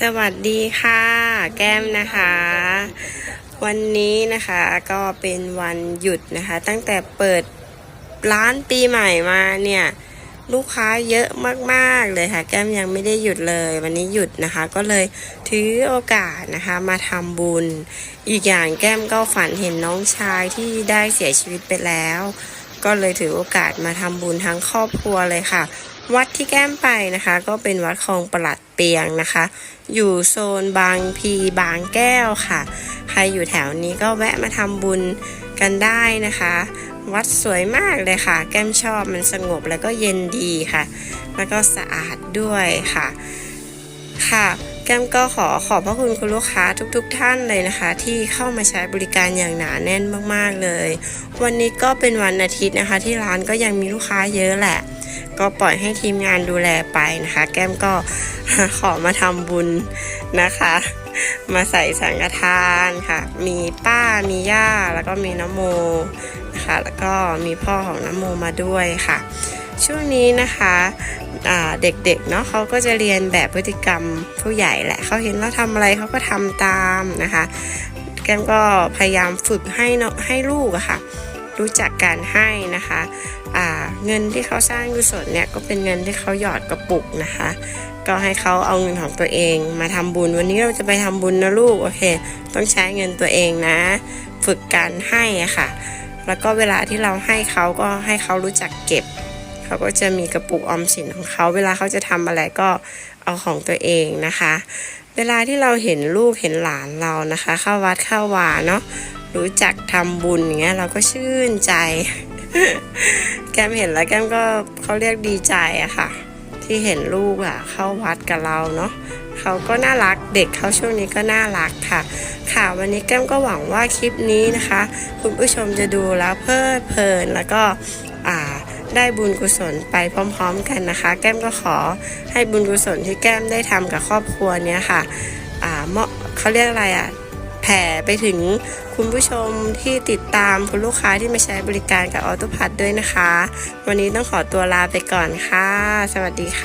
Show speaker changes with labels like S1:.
S1: สวัสดีค่ะ แก้มนะคะ วันนี้นะคะก็เป็นวันหยุดนะคะ ตั้งแต่เปิดร้านปีใหม่มาเนี่ย ลูกค้าเยอะมากๆเลยค่ะ แก้มยังไม่ได้หยุดเลย วันนี้หยุดนะคะ ก็เลยถือโอกาสนะคะมาทำบุญ อีกอย่างแก้มก็ฝันเห็นน้องชายที่ได้เสียชีวิตไปแล้ว ก็เลยถือโอกาสมาทำบุญทั้งครอบครัวเลยค่ะ วัดที่แก้มไปนะคะ ก็เป็นวัดคลองประหลัดเปียงนะคะ อยู่โซนบางพีบางแก้วค่ะ ใครอยู่แถวนี้ก็แวะมาทำบุญกันได้นะคะ วัดสวยมากเลยค่ะ แก้มชอบมันสงบแล้วก็เย็นดีค่ะ แล้วก็สะอาดด้วยค่ะ ค่ะแก้มก็ขอขอบพระคุณคุณลูกค้าทุกๆทท่านเลยนะคะ ที่เข้ามาใช้บริการอย่างหนาแน่นมากๆเลย วันนี้ก็เป็นวันอาทิตย์นะคะ ที่ร้านก็ยังมีลูกค้าเยอะแหละ ก็ปล่อยให้ทีมงานดูแลไปนะคะ แก้มก็ขอมาทำบุญนะคะ มาใส่สังฆทานค่ะ มีป้ามีย่าแล้วก็มีน้ำโมนะคะ แล้วก็มีพ่อของน้ำโมมาด้วยค่ะ ช่วงนี้นะคะเด็กๆเนาะเขาก็จะเรียนแบบพฤติกรรมผู้ใหญ่แหละเขาเห็นเราทำอะไรเขาก็ทำตามนะคะ แก้มก็พยายามฝึกให้ให้ลูกอะค่ะ รู้จักการให้นะคะเงินที่เขาสร้างกุศลเนี่ยก็เป็นเงินที่เขาหยอดกระปุกนะคะ ก็ให้เขาเอาเงินของตัวเองมาทำบุญวันนี้เราจะไปทำบุญนะลูกโอเค ต้องใช้เงินตัวเองนะ ฝึกการให้ค่ะ แล้วก็เวลาที่เราให้เขาก็ให้เขารู้จักเก็บเขาก็จะมีกระปุกออมสินของเขา เวลาเขาจะทำอะไรก็เอาของตัวเองนะคะ เวลาที่เราเห็นลูกเห็นหลานเรานะคะ เข้าวัดเข้าวาเนาะ รู้จักทำบุญอย่างเงี้ยเราก็ชื่นใจ แก้มเห็นแล้วแก้มก็เขาเรียกดีใจอะค่ะ ที่เห็นลูกอะเข้าวัดกับเราเนาะเขาก็น่ารักเด็กเขาช่วงนี้ก็น่ารักค่ะ ค่ะวันนี้แก้มก็หวังว่าคลิปนี้นะคะ คุณผู้ชมจะดูแล้วเพลิดเพลินแล้วก็อ่าได้บุญกุศลไปพร้อม ๆ กันนะคะ แก้มก็ขอให้บุญกุศลที่แก้มได้ทำกับครอบครัวเนี้ยค่ะอ่าเหมาะเขาเรียกอะไรอะ แผ่ไปถึงคุณผู้ชมที่ติดตามคุณลูกค้าที่มาใช้บริการกับออโตพัทด้วยนะคะ วันนี้ต้องขอตัวลาไปก่อนค่ะ สวัสดีค่ะ